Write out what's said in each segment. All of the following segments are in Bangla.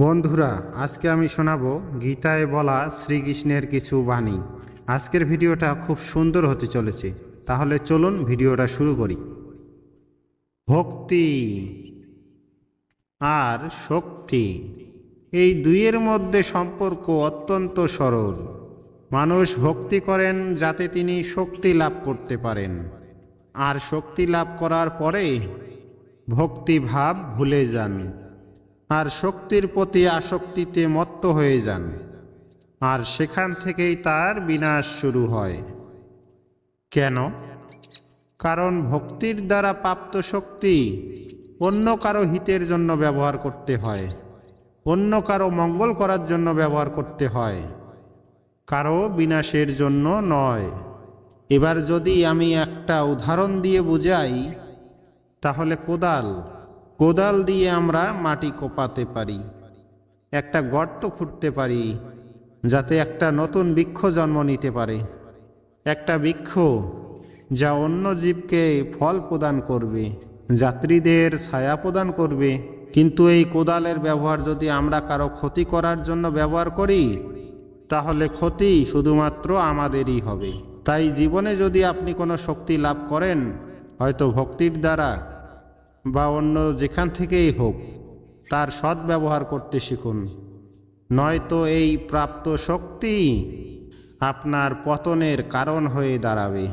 বন্ধুরা, আজকে আমি শোনাব গীতায় বলা শ্রীকৃষ্ণের কিছু বাণী। আজকের ভিডিওটা খুব সুন্দর হতে চলেছে। তাহলে চলুন ভিডিওটা শুরু করি। ভক্তি আর শক্তি, এই দুইয়ের মধ্যে সম্পর্ক অত্যন্ত সরল। মানুষ ভক্তি করেন যাতে তিনি শক্তি লাভ করতে পারেন। আর শক্তি লাভ করার পরে ভক্তিভাব ভুলে যান। আর শক্তির প্রতি আসক্তিতে মত্ত হয়ে যান। আর সেখান থেকেই তার বিনাশ শুরু হয়। কেন? কারণ ভক্তির দ্বারা প্রাপ্ত শক্তি অন্য কারও হিতের জন্য ব্যবহার করতে হয়, অন্য কারও মঙ্গল করার জন্য ব্যবহার করতে হয়, কারও বিনাশের জন্য নয়। এবার যদি আমি একটা উদাহরণ দিয়ে বুঝাই, তাহলে কোদাল কোদাল দিয়ে আমরা মাটি কোপাতে পারি, একটা গর্ত খুঁড়তে পারি, যাতে একটা নতুন বৃক্ষ জন্ম নিতে পারে। একটা বৃক্ষ যা অন্য জীবকে ফল প্রদান করবে, যাত্রীদের ছায়া প্রদান করবে। কিন্তু এই কোদালের ব্যবহার যদি আমরা কারও ক্ষতি করার জন্য ব্যবহার করি, তাহলে ক্ষতি শুধুমাত্র আমাদেরই হবে। তাই জীবনে যদি আপনি কোনো শক্তি লাভ করেন, হয়তো ভক্তির দ্বারা বা অন্য যেখান থেকেই হোক, তার সৎ ব্যবহার করতে শিখুন। নয়তো এই প্রাপ্ত শক্তি আপনার পতনের কারণ হয়ে দাঁড়াবে।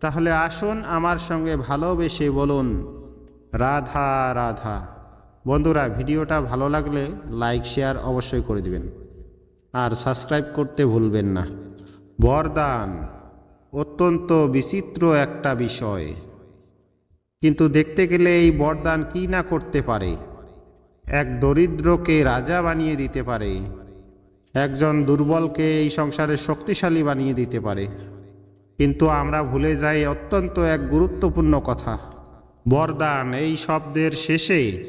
তাহলে আসুন আমার সঙ্গে ভালোবেসে বলুন, রাধা রাধা। বন্ধুরা, ভিডিওটা ভালো লাগলে লাইক, শেয়ার অবশ্যই করে দিবেন। আর সাবস্ক্রাইব করতে ভুলবেন না। বরদান, অত্যন্ত বিচিত্র একটা বিষয়। কিন্তু দেখতে গেলে এই বরদান কি না করতে পারে? এক দরিদ্রকে রাজা বানিয়ে দিতে পারে। একজন দুর্বলকে এই সংসারে শক্তিশালী বানিয়ে দিতে পারে। কিন্তু আমরা ভুলে যাই অত্যন্ত এক গুরুত্বপূর্ণ কথা। বরদান এই শব্দের শেষে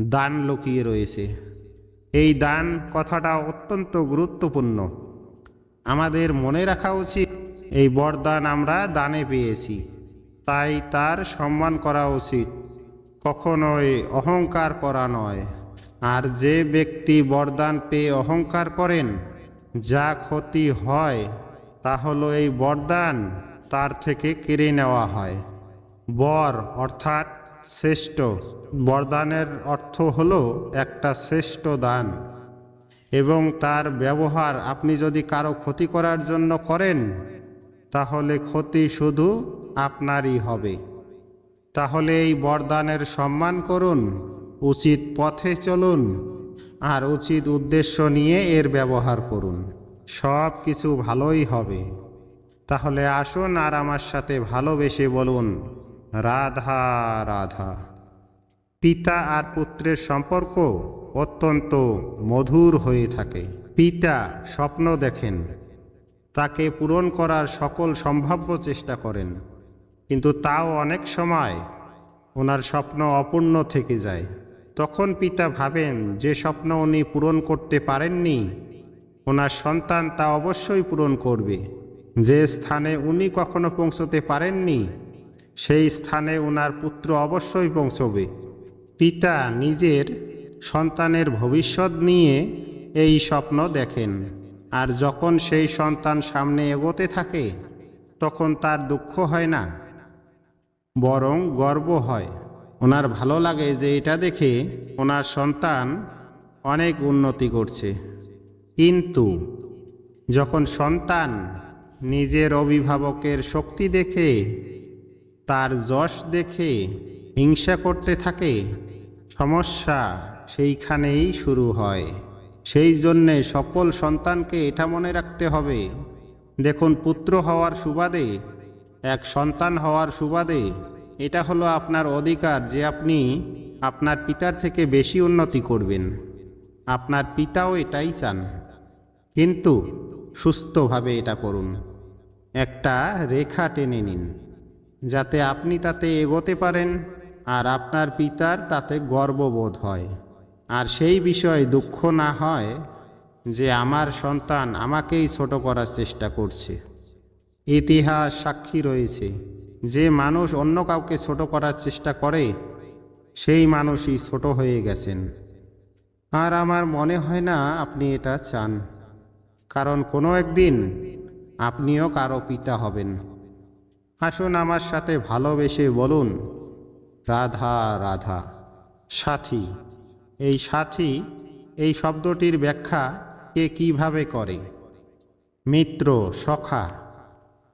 দান লুকিয়ে রয়েছে। এই দান কথাটা অত্যন্ত গুরুত্বপূর্ণ। আমাদের মনে রাখা উচিত, এই বরদান আমরা দানে পেয়েছি। তাই তার সম্মান করা উচিত। কখনোই অহংকার করা নয়। আর যে ব্যক্তি বরদান পেয়ে অহংকার করেন, যা ক্ষতি হয়, তা হলো এই বরদান তার থেকে কেড়ে নেওয়া হয়। বর অর্থাৎ শ্রেষ্ঠ। বরদানের অর্থ হলো একটা শ্রেষ্ঠ দান। এবং তার ব্যবহার আপনি যদি কারও ক্ষতি করার জন্য করেন, তাহলে ক্ষতি শুধু আপনারই হবে। তাহলে এই বরদানের সম্মান করুন, উচিত পথে চলুন, আর উচিত উদ্দেশ্য নিয়ে এর ব্যবহার করুন। সব কিছু ভালোই হবে। তাহলে আসুন আর আমার সাথে ভালোবেসে বলুন, রাধা রাধা। পিতা আর পুত্রের সম্পর্ক অত্যন্ত মধুর হয়ে থাকে। পিতা স্বপ্ন দেখেন, তাকে পূরণ করার সকল সম্ভাব্য চেষ্টা করেন। কিন্তু তাও অনেক সময় ওনার স্বপ্ন অপূর্ণ থেকে যায়। তখন পিতা ভাবেন, যে স্বপ্ন উনি পূরণ করতে পারেননি, ওনার সন্তান তা অবশ্যই পূরণ করবে। যে স্থানে উনি কখনো পৌঁছতে পারেননি, সেই স্থানে ওনার পুত্র অবশ্যই পৌঁছবে। পিতা নিজের সন্তানের ভবিষ্যৎ নিয়ে এই স্বপ্ন দেখেন। আর যখন সেই সন্তান সামনে এগোতে থাকে, তখন তার দুঃখ হয় না। বরং গর্ব হয়। ওনার ভালো লাগে যে এটা দেখে ওনার সন্তান অনেক উন্নতি করছে। কিন্তু যখন সন্তান নিজের অভিভাবকের শক্তি দেখে, তার যশ দেখে, হিংসা করতে থাকে, সমস্যা সেইখানেই শুরু হয়। সেই জন্যে সকল সন্তানকে এটা মনে রাখতে হবে। দেখুন, পুত্র হওয়ার সুবাদে এক সন্তান হওয়ার সুবাদে এটা হলো আপনার অধিকার যে আপনি আপনার পিতার থেকে বেশি উন্নতি করবেন। আপনার পিতাও এটাই চান। কিন্তু সুস্থভাবে এটা করুন। একটা রেখা টেনে নিন, যাতে আপনি তাতে এগোতে পারেন আর আপনার পিতার তাতে গর্ববোধ হয়। আর সেই বিষয়ে দুঃখ না হয় যে আমার সন্তান আমাকেই ছোট করার চেষ্টা করছে। ইতিহাস সাক্ষী রয়েছে। যে মানুষ অন্য কাউকে ছোট করার চেষ্টা করে, সেই মানুষই ছোট হয়ে গেছেন। আর আমার মনে হয় না আপনি এটা চান। কারণ কোনো একদিন আপনিও কারও পিতা হবেন। আসুন আমার সাথে ভালোবেসে বলুন, রাধা রাধা, সাথী, এই সাথী, এই শব্দটির ব্যাখ্যা কে কীভাবে করে? মিত্র, সখা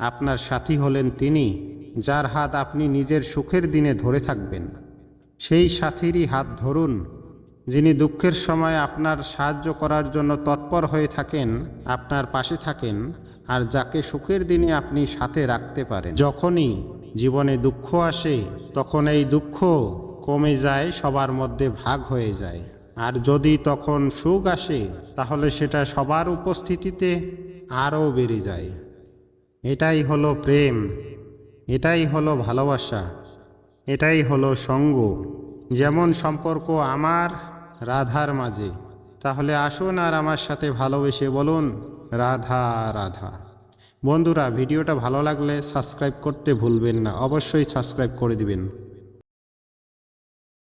আপনার সাথী হলেন তিনি, যার হাত আপনি নিজের সুখের দিনে ধরে থাকবেন। সেই সাথীরই হাত ধরুন, যিনি দুঃখের সময় আপনার সাহায্য করার জন্য তৎপর হয়ে থাকেন, আপনার পাশে থাকেন, আর যাকে সুখের দিনে আপনি সাথে রাখতে পারেন। যখনই জীবনে দুঃখ আসে, তখন এই দুঃখ কমে যায়, সবার মধ্যে ভাগ হয়ে যায়। আর যদি তখন সুখ আসে, তাহলে সেটা সবার উপস্থিতিতে আরও বেড়ে যায়। এটাই হলো প্রেম, এটাই হলো ভালোবাসা, এটাই হলো সঙ্গ। যেমন সম্পর্ক আমার, রাধার মাঝে। তাহলে আসুন আর আমার সাথে ভালোবেসে বলুন, রাধা রাধা। বন্ধুরা, ভিডিওটা ভালো লাগলে সাবস্ক্রাইব করতে ভুলবেন না। অবশ্যই সাবস্ক্রাইব করে দিবেন।